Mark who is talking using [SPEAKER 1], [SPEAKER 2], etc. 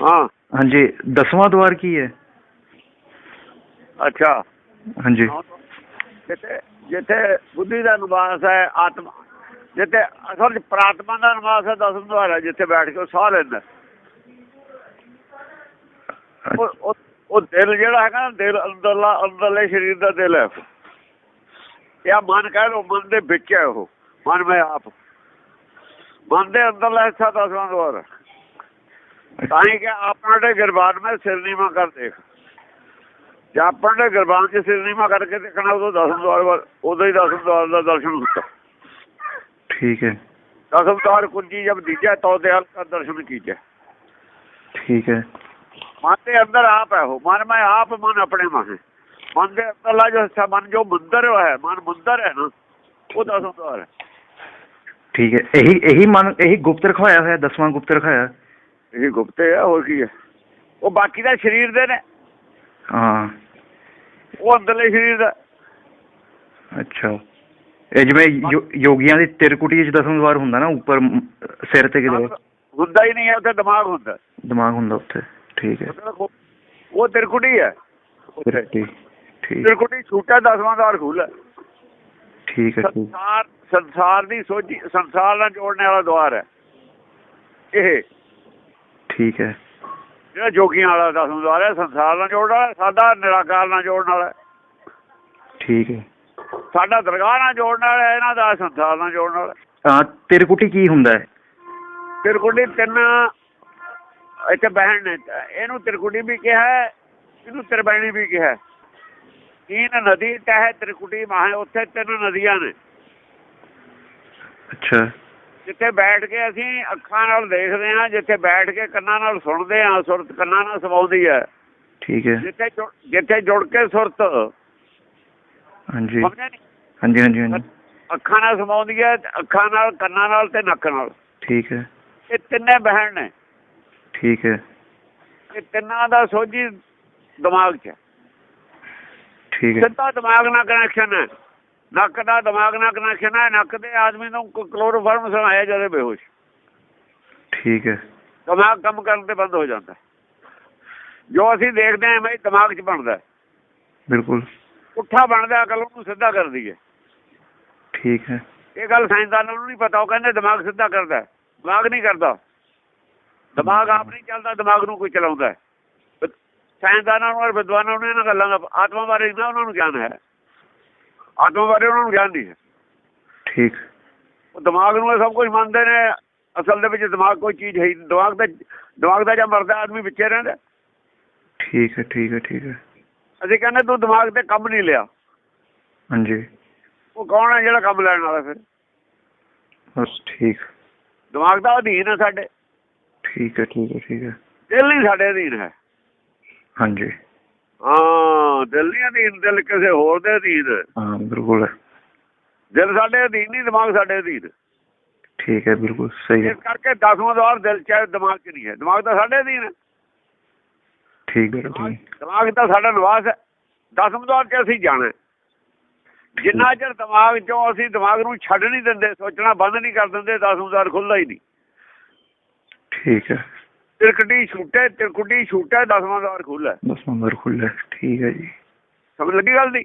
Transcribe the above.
[SPEAKER 1] ਹਾਂ।
[SPEAKER 2] ਹਾਂਜੀ ਦਸਵਾਂ ਦਵਾਰ ਕੀ ਹੈ?
[SPEAKER 1] ਅੱਛਾ।
[SPEAKER 2] ਹਾਂਜੀ।
[SPEAKER 1] ਜਿੱਥੇ ਜਿੱਥੇ ਬੁੱਧੀ ਦਾ ਨਿਵਾਸ ਹੈ ਆਤਮਾ ਜਿੱਥੇ ਅਸਲ ਪ੍ਰਾਤਮਾ ਦਾ ਨਿਵਾਸ ਹੈ ਦਸਮ ਦੁਆਰ ਹੈ ਜਿੱਥੇ ਬੈਠ ਕੇ ਸਾਹ ਲੈਂਦਾ ਉਹ ਦਿਲ ਜਿਹੜਾ ਹੈਗਾ ਨਾ ਦਿਲ ਅੰਦਰਲਾ ਅੰਦਰਲੇ ਸਰੀਰ ਦਾ ਦਿਲ ਹੈ। ਇਹ ਮਨ ਕਹਿ ਲੋ ਮਨ ਦੇ ਵਿੱਚ ਹੈ ਉਹ। ਮਨ ਮੈਂ ਆਪ। ਮਨ ਦੇ ਅੰਦਰਲਾ ਹਿੱਸਾ ਦਸਵਾਂ ਦੁਆਰ ਹੈ। ਤਾਂ ਕਿ ਆਪਣਾ ਦੇ ਗਿਰਬਾਨ ਮੈਂ ਸਿਰ ਨੀਵਾ ਕਰ ਦੇਖ। ਜੇ ਆਪਣ ਦੇ ਗਿਰਬਾਨ 'ਚ ਸਿਰ ਨੀਵਾ ਕਰਕੇ ਦੇਖਣਾ ਉਦੋਂ ਦਸਮ ਵੱਲ- ਉਦੋਂ ਹੀ ਦਸਮ ਦੁਆਰ ਦਾ ਦਰਸ਼ਨ ਹੁੰਦਾ
[SPEAKER 2] ਠੀਕ ਹੈ।
[SPEAKER 1] ਦਸਮ ਦੁਆਰ ਕੁੰਜੀ ਜਬ ਦੀਜੈ ਤੋ ਦੇ ਹਲ ਦਾ ਦਰਸ਼ਨ ਕੀਜੈ।
[SPEAKER 2] ਠੀਕ ਹੈ।
[SPEAKER 1] ਮਨ ਦੇ ਅੰਦਰ ਆਪ ਹੈ ਉਹ। ਮਨ ਮੈਂ ਆਪ ਮਨ ਆਪਣੇ ਮਨ ਮਨ ਦੇ ਅੰਦਰਲਾ ਜੋ ਹਿੱਸਾ ਮਨ ਜੋ ਮੰਦਰ ਹੈ ਮਨ ਮੰਦਰ ਹੈ ਨਾ ਉਹ ਦਸਮ ਦੁਆਰ ਹੈ।
[SPEAKER 2] ਠੀਕ ਹੈ। ਇਹੀ ਇਹੀ ਮਨ ਇਹੀ ਗੁਪਤ ਰਖਵਾਇਆ ਹੋਇਆ ਦਸਵਾਂ ਗੁਪਤ ਰਖਾਇਆ।
[SPEAKER 1] ਇਹ ਗੁਪਤੇ ਹੈ ਹੋਰ ਕੀ ਹੈ ਉਹ ਬਾਕੀ ਦਾ ਸਰੀਰ ਦੇ ਨੇ।
[SPEAKER 2] ਹਾਂ।
[SPEAKER 1] ਉਹ ਅੰਦਰਲੇ ਸਰੀਰ ਦਾ।
[SPEAKER 2] ਅੱਛਾ। ਇਹ ਜਿਵੇਂ ਯੋਗੀਆਂ ਦੀ ਤਿਰਕੁਟੀ ਚ ਦਸਮ ਦਵਾਰ ਹੁੰਦਾ ਨਾ ਉੱਪਰ ਸਿਰ ਤੇ ਕਿਤੇ
[SPEAKER 1] ਹੁੰਦਾ ਹੀ ਨਹੀਂ ਹੈ ਉੱਥੇ ਦਿਮਾਗ ਹੁੰਦਾ।
[SPEAKER 2] ਦਿਮਾਗ ਹੁੰਦਾ ਉੱਥੇ। ਠੀਕ ਹੈ।
[SPEAKER 1] ਉਹ ਤਿਰਕੁਟੀ ਹੈ।
[SPEAKER 2] ਠੀਕ।
[SPEAKER 1] ਤਿਰਕੁਟੀ ਛੂਟਾ ਦਸਵਾਂ ਦਾ ਖੁੱਲਾ
[SPEAKER 2] ਠੀਕ ਹੈ
[SPEAKER 1] ਸੰਸਾਰ ਸੰਸਾਰ ਦੀ ਸੋਝੀ ਸੰਸਾਰ ਨਾਲ ਜੋੜਨ ਵਾਲਾ ਦੁਆਰ ਹੈ। ਇਹ
[SPEAKER 2] ਠੀਕ ਹੈ।
[SPEAKER 1] ਜਿਹੜਾ ਜੋਗੀਆਂ ਵਾਲਾ ਦਸਵਾਂ ਦੁਆਰ ਹੈ ਸੰਸਾਰ ਨਾਲ ਜੋੜਨ ਵਾਲਾ ਸਾਡਾ ਨਿਰਾਕਾਰ ਨਾਲ ਜੋੜਨ ਵਾਲਾ
[SPEAKER 2] ਠੀਕ ਹੈ।
[SPEAKER 1] ਸਾਡਾ ਦਰਗਾਹ ਨਾਲ ਜੋੜਨ ਵਾਲਾ ਇਹਨਾਂ ਦਾ ਸੰਸਾਰ ਨਾਲ ਜੋੜਨ ਵਾਲਾ
[SPEAKER 2] ਹਾਂ। ਤਿਰਕੁਟੀ ਕੀ ਹੁੰਦਾ ਹੈ?
[SPEAKER 1] ਤਿਰਕੁਟੀ ਤਿੰਨ ਇੱਥੇ ਬਹਿਣ ਨੇ ਇਹਨੂੰ ਤਿਰਕੁਟੀ ਵੀ ਕਿਹਾ ਹੈ, ਇਹਨੂੰ ਤਿਰਬੈਣੀ ਵੀ ਕਿਹਾ ਹੈ। ਤੀਨ ਨਦੀ ਤਹਿ ਤਿਰਕੁਟੀ ਮਾਹ ਉੱਥੇ ਤਿੰਨ ਨਦੀਆਂ ਨੇ।
[SPEAKER 2] ਅੱਛਾ।
[SPEAKER 1] ਜਿੱਥੇ ਬੈਠ ਕੇ ਅਸੀਂ ਅੱਖਾਂ ਨਾਲ ਦੇਖਦੇ ਹਾਂ ਜਿੱਥੇ ਬੈਠ ਕੇ ਕੰਨਾਂ ਨਾਲ ਸੁਣਦੇ ਹਾਂ ਸੁਰਤ ਕੰਨਾਂ ਨਾਲ ਸਮਾਉਂਦੀ ਹੈ।
[SPEAKER 2] ਠੀਕ ਹੈ।
[SPEAKER 1] ਜਿੱਥੇ ਜਿੱਥੇ ਜੁੜ ਕੇ ਸੁਰਤ।
[SPEAKER 2] ਹਾਂਜੀ? ਹਾਂਜੀ ਹਾਂਜੀ ਹਾਂਜੀ।
[SPEAKER 1] ਅੱਖਾਂ ਨਾਲ ਸਮਾਉਂਦੀ ਹੈ ਅੱਖਾਂ ਨਾਲ ਕੰਨਾਂ ਨਾਲ ਤੇ ਨੱਕ ਨਾਲ।
[SPEAKER 2] ਠੀਕ ਹੈ।
[SPEAKER 1] ਇਹ ਤਿੰਨੇ ਬਹਿਣ ਨੇ।
[SPEAKER 2] ਠੀਕ ਹੈ।
[SPEAKER 1] ਇਹ ਤਿੰਨਾਂ ਦਾ ਸੋਝੀ ਦਿਮਾਗ 'ਚ।
[SPEAKER 2] ਠੀਕ ਹੈ।
[SPEAKER 1] ਸਿੱਧਾ ਦਿਮਾਗ ਨਾਲ ਕਨੈਕਸ਼ਨ ਹੈ। ਨੱਕ ਦਾ ਦਿਮਾਗ ਨਾਲ ਕਨੈਕਸ਼ਨ ਹੈ ਨੱਕ ਦੇ ਆਦਮੀ ਨੂੰ ਕਲੋਰੋਫਾਰਮ ਸੁਣਾਇਆ ਜਦੋਂ ਬੇਹੋਸ਼।
[SPEAKER 2] ਠੀਕ ਹੈ।
[SPEAKER 1] ਦਿਮਾਗ ਕੰਮ ਕਰਨ ਤੇ ਬੰਦ ਹੋ ਜਾਂਦਾ। ਜੋ ਅਸੀਂ ਦੇਖਦੇ ਹਾਂ ਬਈ ਦਿਮਾਗ 'ਚ ਬਣਦਾ।
[SPEAKER 2] ਬਿਲਕੁਲ।
[SPEAKER 1] ਪੁੱਠਾ ਬਣਦਾ ਅਕਲ ਉਹਨੂੰ ਸਿੱਧਾ ਕਰਦੀ ਹੈ।
[SPEAKER 2] ਠੀਕ ਹੈ।
[SPEAKER 1] ਇਹ ਗੱਲ ਸਾਇੰਸਦਾਨਾਂ ਨੂੰ ਨਹੀਂ ਪਤਾ ਉਹ ਕਹਿੰਦੇ ਦਿਮਾਗ ਸਿੱਧਾ ਕਰਦਾ। ਦਿਮਾਗ ਨਹੀਂ ਕਰਦਾ। ਦਿਮਾਗ ਆਪ ਨਹੀਂ ਚੱਲਦਾ ਦਿਮਾਗ ਨੂੰ ਕੋਈ ਚਲਾਉਂਦਾ ਸਾਇੰਸਦਾਨਾਂ ਨੂੰ ਔਰ ਵਿਦਵਾਨਾਂ ਨੂੰ ਇਹਨਾਂ ਗੱਲਾਂ ਦਾ ਆਤਮਾ ਬਾਰੇ ਨਾ ਉਹਨਾਂ ਨੂੰ ਗਿਆਨ ਹੈ। ਆਤਮਾ ਬਾਰੇ ਉਹਨਾਂ ਨੂੰ ਗਿਆਨ ਨਹੀਂ ਹੈ।
[SPEAKER 2] ਠੀਕ।
[SPEAKER 1] ਉਹ ਦਿਮਾਗ ਨੂੰ ਇਹ ਸਭ ਕੁਝ ਮੰਨਦੇ ਨੇ। ਅਸਲ ਦੇ ਵਿੱਚ ਦਿਮਾਗ ਕੋਈ ਚੀਜ਼ ਹੈ। ਦਿਮਾਗ ਦਾ ਦਿਮਾਗ ਦਾ ਜਾਂ ਮਰਦਾ ਆਦਮੀ ਵਿੱਚੇ ਰਹਿੰਦਾ।
[SPEAKER 2] ਠੀਕ ਹੈ ਠੀਕ ਹੈ ਠੀਕ ਹੈ।
[SPEAKER 1] ਅਸੀਂ ਕਹਿੰਦੇ ਤੂੰ ਦਿਮਾਗ ਤੇ ਕੰਮ ਨਹੀਂ ਲਿਆ।
[SPEAKER 2] ਹਾਂਜੀ।
[SPEAKER 1] ਉਹ ਕੌਣ ਹੈ ਜਿਹੜਾ ਕੰਮ ਲੈਣ ਵਾਲਾ ਫਿਰ?
[SPEAKER 2] ਬਸ ਠੀਕ।
[SPEAKER 1] ਦਿਮਾਗ ਦਾ ਅਧੀਨ ਹੈ ਸਾਡੇ।
[SPEAKER 2] ਠੀਕ ਹੈ ਠੀਕ ਹੈ ਠੀਕ ਹੈ।
[SPEAKER 1] ਦਿਲ ਨਹੀਂ ਸਾਡੇ ਅਧੀਨ ਹੈ।
[SPEAKER 2] ਹਾਂਜੀ।
[SPEAKER 1] ਹਾਂ ਦਿਲ ਨਹੀਂ ਅਧੀਨ ਦਿਲ ਕਿਸੇ ਹੋਰ ਦੇ ਅਧੀਨ ਹੈ।
[SPEAKER 2] ਬਿਲਕੁਲ।
[SPEAKER 1] ਦਿਲ ਸਾਡੇ ਅਧੀਨ ਨਹੀਂ ਦਿਮਾਗ ਸਾਡੇ ਅਧੀਨ
[SPEAKER 2] ਠੀਕ ਹੈ ਬਿਲਕੁਲ ਸਹੀ ਹੈ।
[SPEAKER 1] ਇਸ ਕਰਕੇ ਦਸਵਾਂ ਦਵਾਰ ਦਿਲ ਚ ਦਿਮਾਗ 'ਚ ਨਹੀਂ ਹੈ। ਦਿਮਾਗ ਤਾਂ ਸਾਡੇ ਅਧੀਨ ਹੈ
[SPEAKER 2] ਠੀਕ ਹੈ ਠੀਕ।
[SPEAKER 1] ਦਿਮਾਗ ਤਾਂ ਸਾਡਾ ਨਿਵਾਸ ਹੈ। ਦਸਮ ਦਵਾਰ 'ਚ ਅਸੀਂ ਜਾਣਾ। ਜਿੰਨਾ ਚਿਰ ਦਿਮਾਗ 'ਚੋਂ ਅਸੀਂ ਦਿਮਾਗ ਨੂੰ ਛੱਡ ਨਹੀਂ ਦਿੰਦੇ ਸੋਚਣਾ ਬੰਦ ਨਹੀਂ ਕਰ ਦਿੰਦੇ ਦਸਮ ਦਵਾਰ ਖੁੱਲਦਾ ਹੀ ਨਹੀਂ।
[SPEAKER 2] ਠੀਕ ਹੈ।
[SPEAKER 1] ਤਿਰਕਟੀ ਛੂਟੇ ਤਿਰਕੁਟੀ ਛੂਟੇ ਦਸਵਾਂ ਹੈ।
[SPEAKER 2] ਬਸ ਨੰਬਰ ਖੁੱਲ੍ਹਾ ਹੈ। ਠੀਕ ਹੈ ਜੀ
[SPEAKER 1] ਸਮਝ ਲੱਗੀ ਗੱਲ ਦੀ